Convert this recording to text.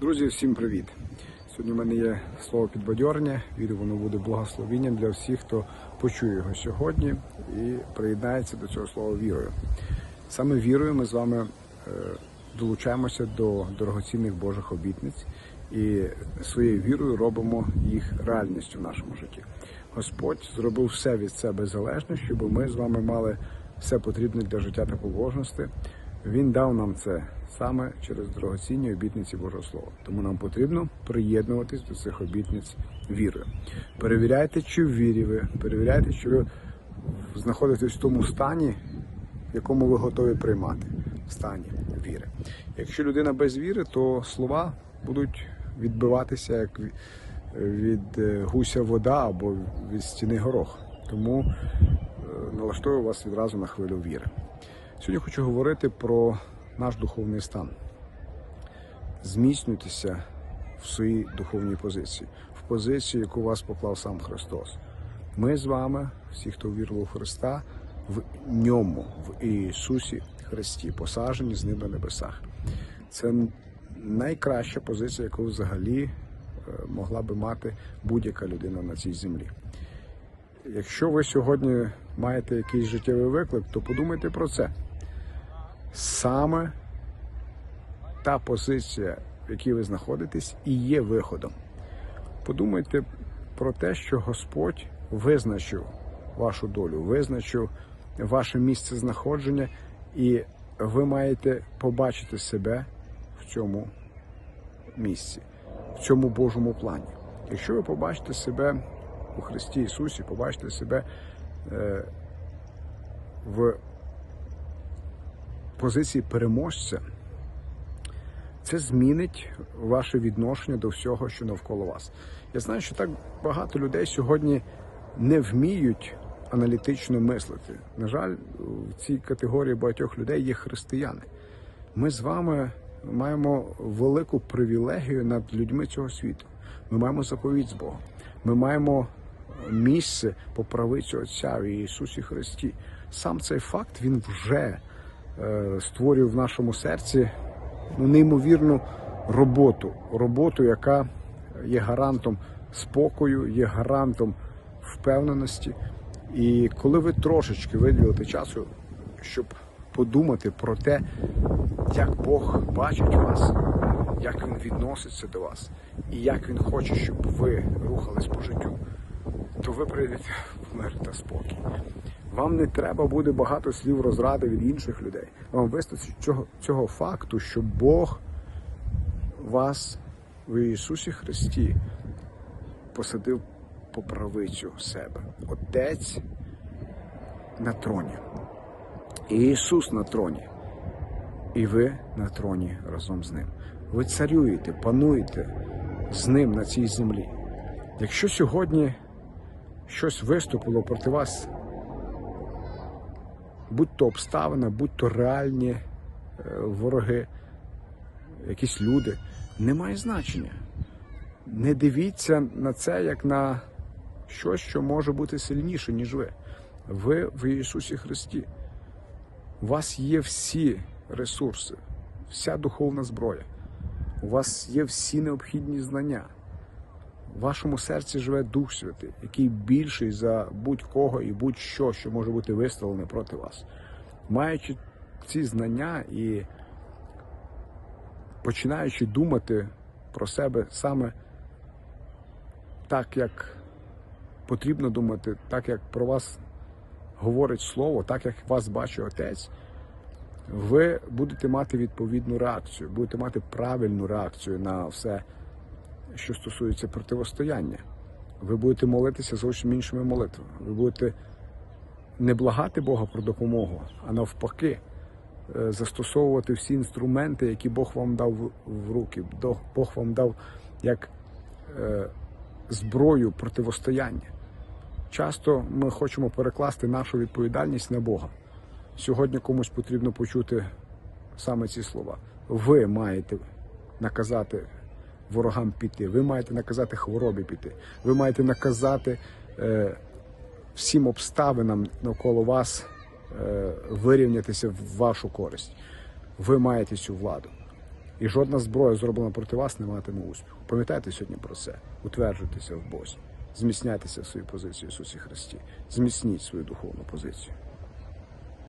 Друзі, всім привіт! Сьогодні в мене є слово підбадьорення. Вірю, воно буде благословенням для всіх, хто почує його сьогодні і приєднається до цього слова вірою. Саме вірою ми з вами е, долучаємося до дорогоцінних Божих обітниць і своєю вірою робимо їх реальністю в нашому житті. Господь зробив все від себе залежне, щоб ми з вами мали все потрібне для життя та побожності. Він дав нам це саме через дорогоцінні обітниці Божого Слова. Тому нам потрібно приєднуватись до цих обітниць вірою. Перевіряйте, чи вірі ви, перевіряйте, чи ви знаходитесь в тому стані, в якому ви готові приймати в стані віри. Якщо людина без віри, то слова будуть відбиватися як від е, гуся вода або від стіни горох. Тому е, налаштую вас відразу на хвилю віри. Сьогодні хочу говорити про наш духовний стан. Зміцнюйтеся в своїй духовній позиції, в позиції, яку вас поклав сам Христос. Ми з вами, всі, хто вірував у Христа, в ньому, в Ісусі Христі, посаджені з ним на небесах. Це найкраща позиція, яку взагалі е, могла би мати будь-яка людина на цій землі. Якщо ви сьогодні маєте якийсь життєвий виклик, то подумайте про це. Саме та позиція, в якій ви знаходитесь, і є виходом. Подумайте про те, що Господь визначив вашу долю, визначив ваше місце знаходження, і ви маєте побачити себе в цьому місці, в цьому Божому плані. Якщо ви побачите себе у Христі Ісусі, побачите себе е, в позиції переможця, це змінить ваше відношення до всього, що навколо вас. Я знаю, що так багато людей сьогодні не вміють аналітично мислити. На жаль, в цій категорії багатьох людей є християни. Ми з вами маємо велику привілегію над людьми цього світу. Ми маємо заповідь з Богом. Ми маємо місце по правицю Отця в Ісусі Христі. Сам цей факт він вже створює в нашому серці ну, неймовірну роботу. Роботу, яка є гарантом спокою, є гарантом впевненості. І коли ви трошечки виділите часу, щоб подумати про те, як Бог бачить вас, як Він відноситься до вас, і як Він хоче, щоб ви рухались по життю, то ви прийдете в мир та спокій. Вам не треба буде багато слів розради від інших людей. Вам вистачить цього, цього факту, що Бог вас в Ісусі Христі посадив по правицю себе. Отець на троні. І Ісус на троні. І ви на троні разом з ним. Ви царюєте, пануєте з ним на цій землі. Якщо сьогодні щось виступило проти вас, будь то обставина, будь то реальні е, вороги, якісь люди, не має значення. Не дивіться на це як на щось, що може бути сильніше, ніж ви. Ви в Ісусі Христі. У вас є всі ресурси, вся духовна зброя. У вас є всі необхідні знання. В вашому серці живе Дух Святий, який більший за будь-кого і будь-що, що може бути виставлене проти вас. Маючи ці знання і починаючи думати про себе саме так, як потрібно думати, так як про вас говорить слово, так як вас бачить отець, ви будете мати відповідну реакцію, будете мати правильну реакцію на все, що стосується противостояння. Ви будете молитися зовсім іншими молитвами. Ви будете не благати Бога про допомогу, а навпаки, е, застосовувати всі інструменти, які Бог вам дав в- руки. Бог вам дав як е, зброю противостояння. Часто ми хочемо перекласти нашу відповідальність на Бога. Сьогодні комусь потрібно почути саме ці слова. Ви маєте наказати ворогам піти, ви маєте наказати хворобі піти, ви маєте наказати е, всім обставинам навколо вас е, вирівнятися в вашу користь. Ви маєте цю владу. І жодна зброя, зроблена проти вас, не матиме успіху. Пам'ятайте сьогодні про це. Утверджуйтеся в Бозі. Зміцняйтеся в своїй позиції в Ісусі Христі. Зміцніть свою духовну позицію.